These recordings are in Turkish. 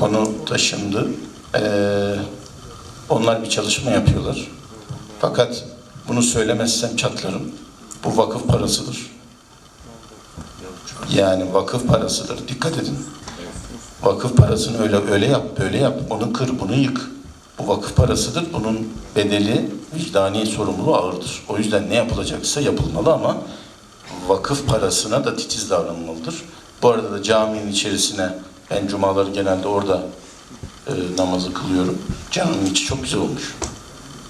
konu taşındı. Ee, onlar bir çalışma yapıyorlar. Fakat bunu söylemezsem çatlarım. Bu vakıf parasıdır. Yani vakıf parasıdır. Dikkat edin. Vakıf parasını öyle öyle yap, böyle yap. Onu kır, bunu yık. Bu vakıf parasıdır. Bunun bedeli, vicdani sorumluluğu ağırdır. O yüzden ne yapılacaksa yapılmalı ama vakıf parasına da titiz davranılmalıdır. Bu arada da caminin içerisine ben cumaları genelde orada e, namazı kılıyorum. Caminin içi çok güzel olmuş.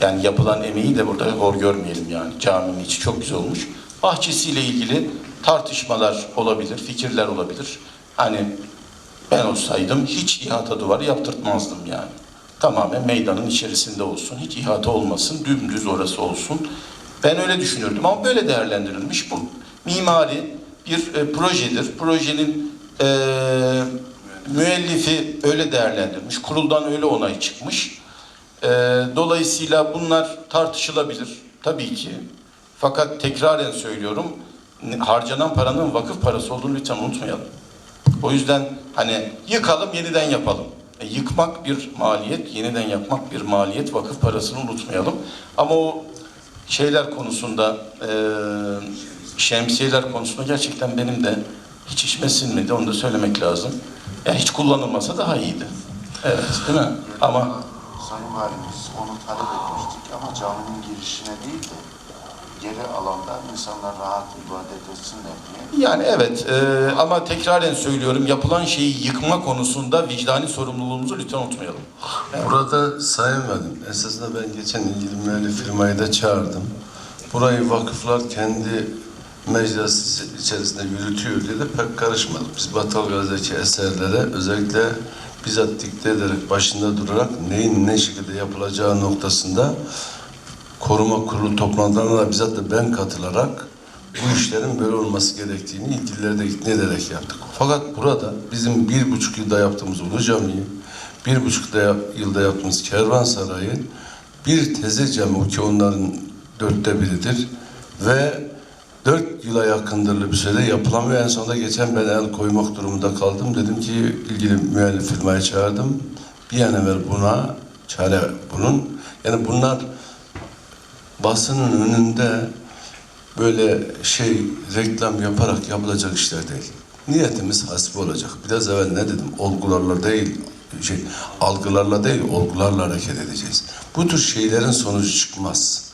Yani yapılan emeği de burada hor görmeyelim yani. Caminin içi çok güzel olmuş. Bahçesiyle ilgili tartışmalar olabilir, fikirler olabilir. Hani ben olsaydım hiç ihata duvarı yaptırtmazdım yani. Tamamen meydanın içerisinde olsun. Hiç ihata olmasın. Dümdüz orası olsun. Ben öyle düşünürdüm ama böyle değerlendirilmiş bu. Mimari bir e, projedir. Projenin e, müellifi öyle değerlendirmiş. Kuruldan öyle onay çıkmış. E, dolayısıyla bunlar tartışılabilir. Tabii ki. Fakat tekraren söylüyorum. Harcanan paranın vakıf parası olduğunu lütfen unutmayalım. O yüzden hani yıkalım yeniden yapalım. E, yıkmak bir maliyet, yeniden yapmak bir maliyet. Vakıf parasını unutmayalım. Ama o şeyler konusunda, e, şemsiyeler konusunda gerçekten benim de hiç işime sinmedi. Onu da söylemek lazım. Yani hiç kullanılmasa daha iyiydi. Evet, değil mi? Ama Sayın Valimiz onu talep etmiştik ama caminin girişine değil de geri alanda insanlar rahat ibadet etsinler diye. yani evet e, ama tekraren söylüyorum yapılan şeyi yıkma konusunda vicdani sorumluluğumuzu lütfen unutmayalım. Burada Sayın Valim, esasında ben geçen ilgili müellif firmayı da çağırdım. Burayı vakıflar kendi meclis içerisinde yürütüyor diye de pek karışmadık. Biz Batalgaz'daki eserlere özellikle bizzat dikte ederek başında durarak neyin ne şekilde yapılacağı noktasında koruma kurulu toplantılarına da bizzat da ben katılarak bu işlerin böyle olması gerektiğini ilgilileri de ikna ederek yaptık. Fakat burada bizim bir buçuk yılda yaptığımız Ulu Camii'yi, bir buçuk da- yılda yaptığımız Kervansaray'ı, bir teze cami ki onların dörtte biridir ve dört yıla yakındırlı bir süre yapılamıyor. En sonunda geçen ben el koymak durumunda kaldım. Dedim ki ilgili müellif firmayı çağırdım. Bir an evvel buna çare bunun. Yani bunlar basının önünde böyle şey reklam yaparak yapılacak işler değil. Niyetimiz hasbi olacak. Biraz evvel ne dedim? Olgularla değil, şey algılarla değil, olgularla hareket edeceğiz. Bu tür şeylerin sonucu çıkmaz.